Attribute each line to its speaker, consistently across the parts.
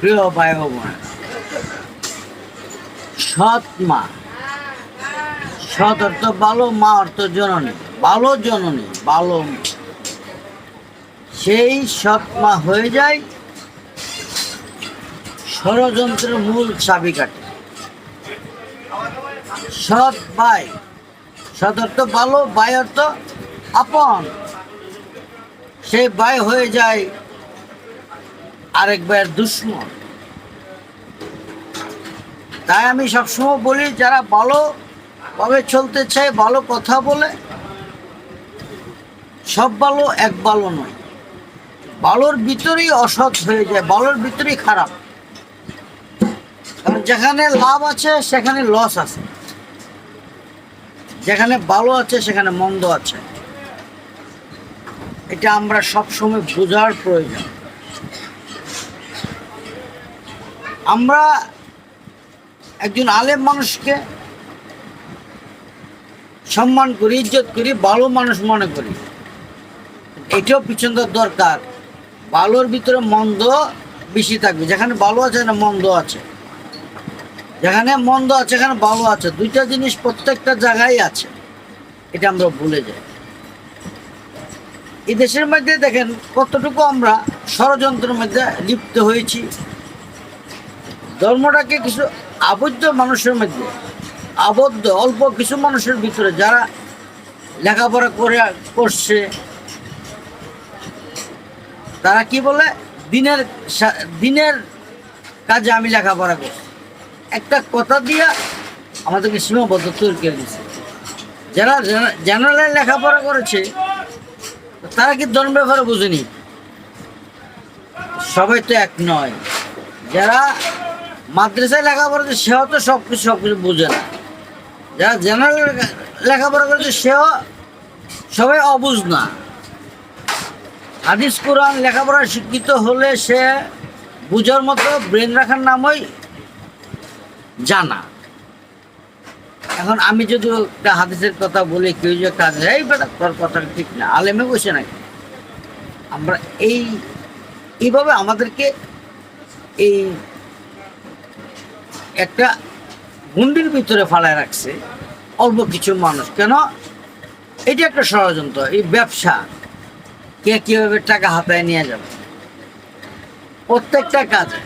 Speaker 1: প্রিয় ভাই ও বোনেরা, সৎ মা সৎ অর্থ ভালো মা অর্থ জননী ভালো জননী ভালো সেই সৎ মা হয়ে যায় ষড়যন্ত্রের মূল চাবিকাঠি। সৎ ভাই সৎ অর্থ ভালো ভাই অর্থ আপন। সেই ভাই হয়ে যায় আরেক ভাইয়ের দুশ্মন। তাই আমি সবসময় বলি, যারা ভালোভাবে চলতে চায়, ভালো কথা বলে, সব ভালো এক ভালো নয়। ভালোর ভিতরেই অসৎ হয়ে যায়, ভালোর ভিতরেই খারাপ। কারণ যেখানে লাভ আছে, সেখানে লস আছে। যেখানে ভালো আছে, সেখানে মন্দ আছে। এটা আমরা সবসময় বোঝার প্রয়োজন। আমরা একজন আলেম মানুষকে সম্মান করি, ইজ্জত করি, ভালো মানুষ মনে করি। এটাও পিছন দরকার। ভালোর ভিতরে মন্দ বেশি থাকবে। যেখানে ভালো আছে, সেখানে মন্দ আছে। যেখানে মন্দ আছে এখানে ভালো আছে। দুইটা জিনিস প্রত্যেকটা জায়গায় আছে। এটা আমরা ভুলে যাই। এই দেশের মধ্যে দেখেন কতটুকু আমরা ষড়যন্ত্রের মধ্যে লিপ্ত হয়েছি। ধর্মটাকে কিছু আবদ্ধ মানুষের মধ্যে, আবদ্ধ, অল্প কিছু মানুষের ভিতরে যারা লেখাপড়া করে, করছে, তারা কি বলে? দিনের দিনের কাজে আমি লেখাপড়া করছি। একটা কথা দিয়া আমাদেরকে সীমাবদ্ধ তৈরি করে দিচ্ছে যারা জেনারেল লেখাপড়া করেছে, তারা কি ধর্ম ব্যাপারে বুঝেনি? সবাই তো এক নয়। যারা মাদ্রাসায় লেখাপড়া করছে সেও তো সব কিছু সব কিছু বোঝে না যারা জেনারেল লেখাপড়া করেছে সেও সবাই অবুঝ না। হাদিস, কোরআন লেখাপড়া শিক্ষিত হলে সে বুঝার মতো ব্রেন রাখার নামই জানা। এখন আমি যদি একটা হাদিসের কথা বলি, কেউ যে কাজ এই বেটা, তোর কথা ঠিক না। আলেমে বসে নাকি? আমরা এই এইভাবে আমাদেরকে এই একটা গুন্ডির ভিতরে ফালায় রাখছে অল্প কিছু মানুষ। কেন? এটা একটা ষড়যন্ত্র, এই ব্যবসা। কে কীভাবে টাকা হাতায় নিয়ে যাবে? প্রত্যেকটা কাজে।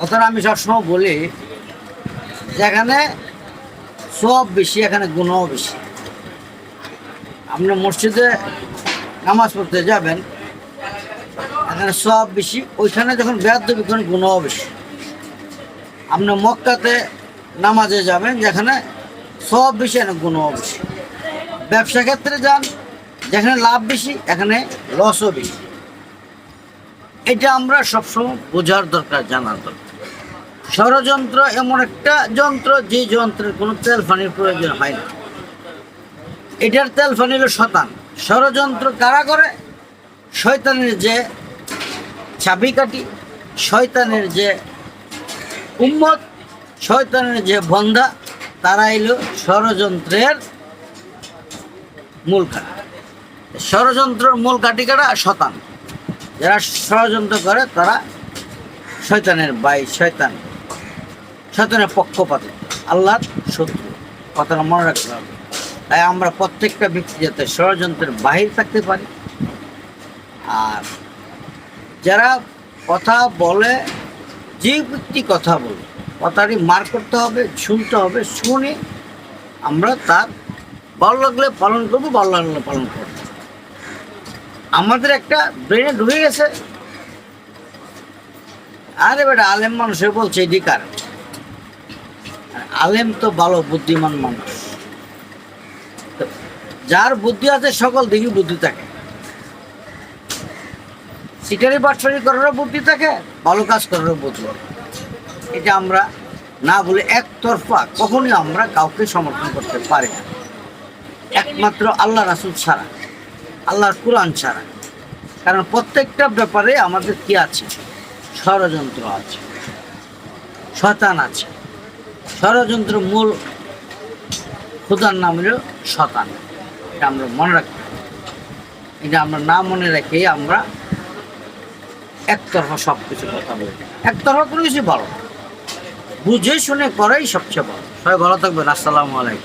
Speaker 1: অথবা আমি সবসময় বলি, যেখানে সব বেশি, এখানে গুণও বেশি। আপনি মসজিদে নামাজ পড়তে যাবেন, এখানে সব বেশি, ওইখানে যখন বেয়াদ দেবে ওখানে গুণও বেশি। আপনি মক্কাতে নামাজে যাবেন, যেখানে সব বেশি এখানে গুণ বেশি। ব্যবসা ক্ষেত্রে যান, যেখানে লাভ বেশি, এখানে লসও বেশি। এটা আমরা সবসময় বোঝার দরকার, জানার দরকার। ষড়যন্ত্র এমন একটা যন্ত্র, যে যন্ত্রের কোনো তেল ফানির প্রয়োজন হয় না। এটার তেল ফানি হলো শতান ষড়যন্ত্র কারা করে? শয়তানের যে চাবিকাঠি, শয়তানের যে উম্মত, শয়তানের যে বন্ধা তারা এলো ষড়যন্ত্রের মূল কাঠি। ষড়যন্ত্রের মূল কাঠি কাটা শতান যারা ষড়যন্ত্র করে, তারা শয়তানের বাই, শয়তান। শয়তানের পক্ষপাত, আল্লাহর শত্রু। কথাটা মনে রাখতে হবে। তাই আমরা প্রত্যেকটা ব্যক্তি যাতে ষড়যন্ত্রের বাহির থাকতে পারি। আর যারা কথা বলে যে ব্যক্তি কথা বলে কথাটি মার করতে হবে, শুনতে হবে, শুনে আমরা তার ভালো লাগলে পালন করব ভালো লাগলে পালন করব। আমাদের একটা ব্রেনে ঢুকে গেছে। আরে বেটা, আলেম মানুষে বলছে এটি কার আলেম তো ভালো, বুদ্ধিমান মানুষ। যার বুদ্ধি আছে, সকল দিকে বুদ্ধি থাকে। সিটারি বাটফারি করারও বুদ্ধি থাকে, ভালো কাজ করারও বুদ্ধি এটা আমরা না বলে একতরফা কখনই আমরা কাউকে সমর্থন করতে পারি না। একমাত্র আল্লাহ রাসুল ছাড়া, আল্লাহর কোরআন ছাড়া। কারণ প্রত্যেকটা ব্যাপারে আমাদের কি আছে? ষড়যন্ত্র আছে শতান আছে। ষড়যন্ত্র মূল খুদার নাম হলো শতান এটা আমরা মনে রাখতে এটা আমরা না মনে রেখে আমরা একতরফা সব কিছু কথা বলে। একতরফা কোনো কিছু ভালো বুঝে শুনে করাই সবচেয়ে ভালো সবাই ভালো থাকবেন। আসসালামু আলাইকুম।